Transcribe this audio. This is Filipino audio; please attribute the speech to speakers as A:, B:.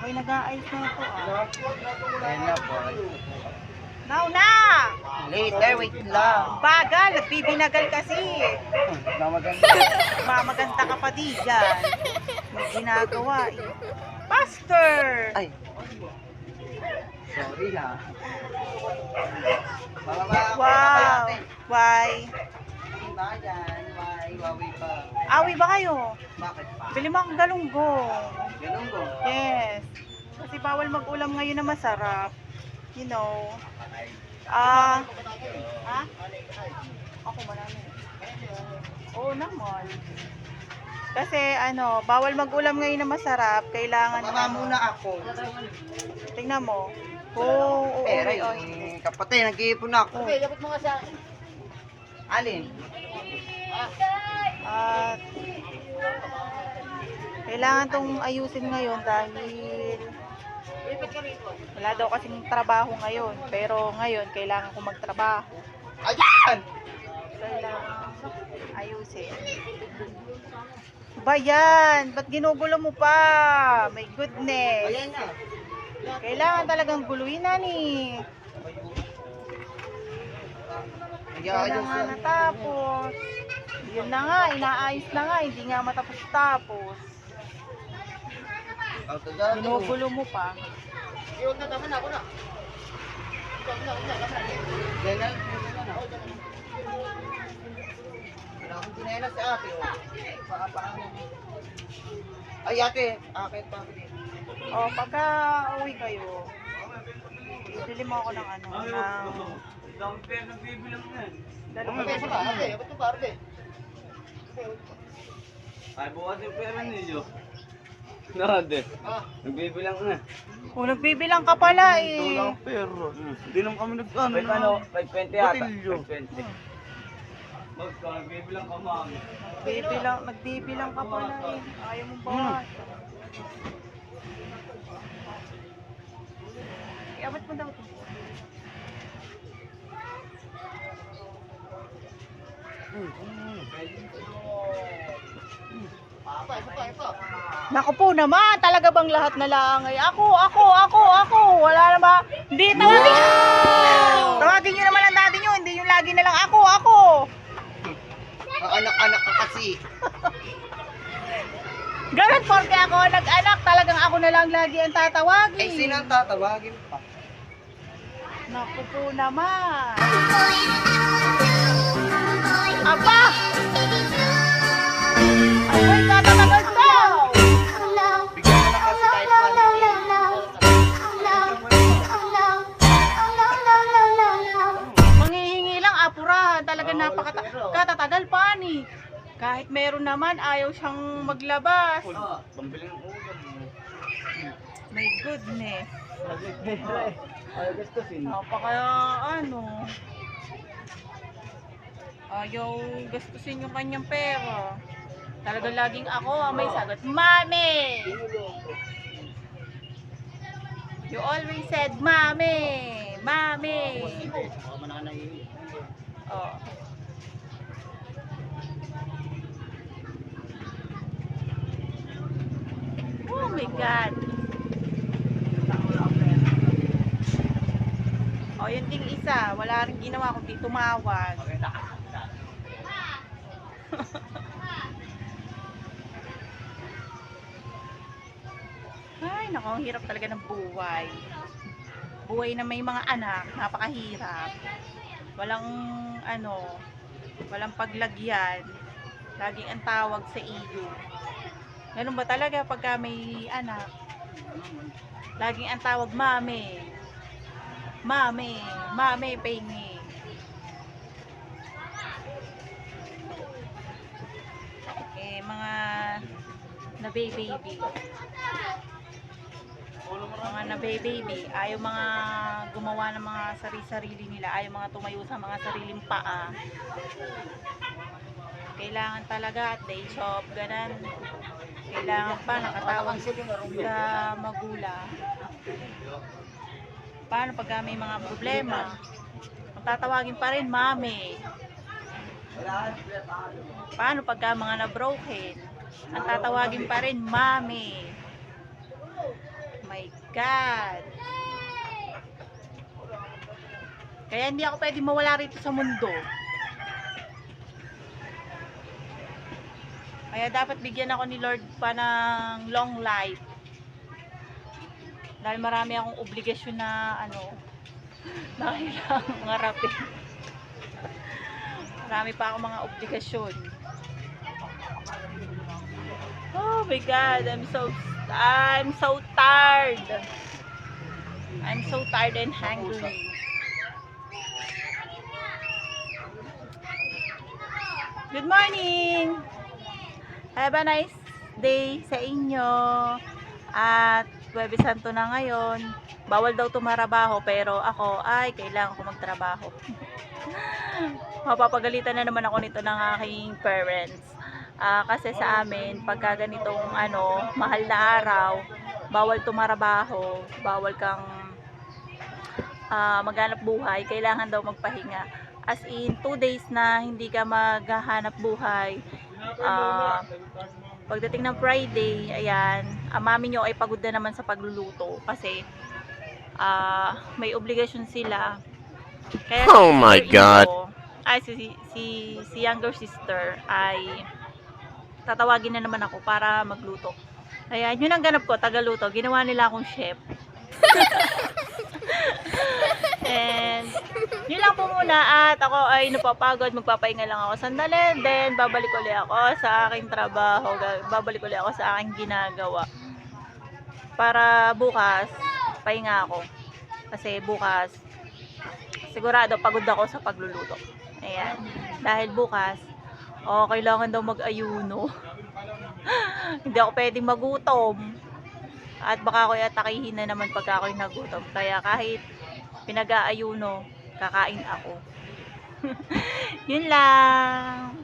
A: ay nag-aayos na ito ah.
B: Ayan na po.
A: Now na!
B: Later, wait lang.
A: Bagal, nagbibinagal kasi. Mamaganda ka pa di dyan. May ginagawa eh. Pastor!
B: Ay. Sorry ako.
A: Wow! Why?
B: Ba yan? Why? Wawi pa.
A: Awi ba kayo?
B: Bakit pa?
A: Bili mo akong galunggong.
B: Ganun ko.
A: Yes. Kasi bawal mag-ulam ngayon na masarap. You know. Ah. ha? Ako marami. Oo naman. Kasi ano, bawal mag-ulam ngayon na masarap. Kailangan
B: Bababa
A: ano,
B: muna ako.
A: Tingnan mo. Oo, oo,
B: Pera
A: oo.
B: yung kapatid, nag-iipon ako.
A: Okay,
B: dapat mga sa Alin?
A: At kailangan tong ayusin ngayon dahil wala daw kasing trabaho ngayon. Pero ngayon, kailangan ko magtrabaho.
B: Ayan!
A: Kailangan ayusin. Ba yan? Ba't ginugulo mo pa? My goodness.
B: Ayan na.
A: Kailangan talagang guluhin na ni.
B: Nag-aayos
A: nga natapos. Yun na nga, inaayos na nga, hindi nga matapos-tapos. Ginugulo mo pa.
B: Yan na. Yan na. Wala akong dinela sa ate. Oh. Ay ate, akit pa ako din.
A: O, pagka uwi kayo, bili mo ako ng ano, ng
C: Dami pera ng bibilang na
A: dalawang
B: Ate, ate, ba't ito pa ate?
C: Ay, bukas yung pera ninyo. Nade.
B: Ah,
C: Nagbibilang na.
A: O, nagbibilang ka pala eh.
C: pera. Hindi naman kami nag-ano na. Ano, 520 yata.
B: Botilyo.
C: 520. Magka, nagbibilang ka mami.
A: Nagbibilang, nagbibilang ka pala eh. Ayaw mong bawasan. Iabot mo daw ito.
B: pa,
A: Naku po naman, talaga bang lahat na lang ay ako, ako, ako, ako. Wala na ba? Hindi, tawagin nyo. Tawagin nyo naman ang daddy nyo, hindi yung lagi na lang ako, ako.
B: Ang anak-anak ka kasi.
A: Ganun porque ako nag-anak, talagang ako na lang lagi ang tatawagin.
B: Eh, sino ang tatawagin pa?
A: Naku po naman. Aba! Napakatatagal pa ni. Kahit meron naman, ayaw siyang maglabas.
C: Ulam.
A: My goodness. Napaka ano. Ayaw gastusin yung kanyang pera. Talaga laging ako ang may sagot. Mami! You always said, Mami! Mami! Oh. Oh my God! O, yun ding isa. Wala rin ginawa kundi tumawag. Ay, naku, ang hirap talaga ng buhay. Buhay na may mga anak, napakahirap. Walang, ano, walang paglagyan. Laging ang tawag sa iyo. Ganun ba talaga pagka may anak? Laging ang tawag, mami. Mami, mami, paingi. Eh, mga na baby mga na baby ayaw mga gumawa ng mga sarili-sarili nila ayaw mga tumayo sa mga sariling paa. Kailangan talaga at day shop ganan kailangan pa nakatawag sa magulang. Paano pagka may mga problema? Ang tatawagin pa rin mami. Paano pagka mga na broken ang tatawagin pa rin mami God. Kaya hindi ako pwede mawala rito sa mundo. Kaya dapat bigyan ako ni Lord pa ng long life. Dahil marami akong obligasyon na ano, na kailangang ngarapin. Marami pa akong mga obligasyon. Oh my God, I'm so, I'm so tired. I'm so tired and hungry. Good morning! Have a nice day sa inyo. At Huwebes Santo na ngayon. Bawal daw tumarabaho pero ako ay kailangan ko magtrabaho. Mapapagalitan na naman ako nito ng aking parents. Ah, kasi sa amin, pagka ganitong ano, mahal na araw, bawal tumarabaho, bawal kang ah, maghanap buhay, kailangan daw magpahinga. As in, two days na hindi ka maghahanap buhay. Ah, pagdating ng Friday, ayan, ang mami nyo ay pagod na naman sa pagluluto kasi ah, may obligasyon sila. Kaya
D: Oh my God.
A: Ay, si, si, si, si younger sister ay tatawagin na naman ako para magluto. Ayan, yun ang ganap ko, tagaluto. Ginawa nila akong chef. And, yun lang po muna at ako ay napapagod, magpapahinga lang ako sandali, then babalik ulit ako sa aking trabaho, babalik ulit ako sa aking ginagawa. Para bukas, pahinga ako. Kasi bukas, sigurado pagod ako sa pagluluto. Ayan. Dahil bukas, oh, kailangan daw mag-ayuno. Hindi ako pwedeng magutom. At baka ako'y atakihin na naman pagka ako'y nagutom. Kaya kahit pinag-aayuno, kakain ako. Yun lang.